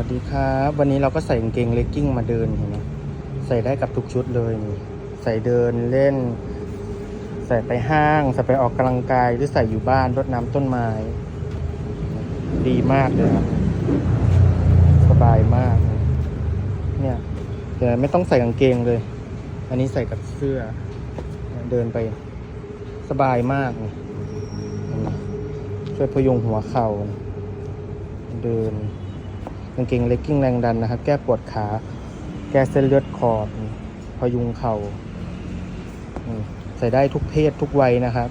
วัสดีครับวันนี้เราก็ใส่กางเกงเลกกิ้งมาเดินเห็นไหมใส่ได้กับทุกชุดเลยนี่ใส่เดินเล่น ใส่ไปห้าง ใส่ไปออกกำลังกายหรือใส่อยู่บ้านรดน้ำต้นไม้ ดีมากเลยครับสบายมาก เนี่ยแต่ไม่ต้องใส่กางเกงเลย อันนี้ใส่กับเสื้อ เดินไปสบายมากเห็นไหมช่วยพยุงหัวเข่า เดิน กางเกงเลกกิ้งแรงดันนะครับ แก้ปวดขา แก้เส้นเลือดขอดพยุงเข่าใส่ได้ทุกเพศทุกวัยนะครับ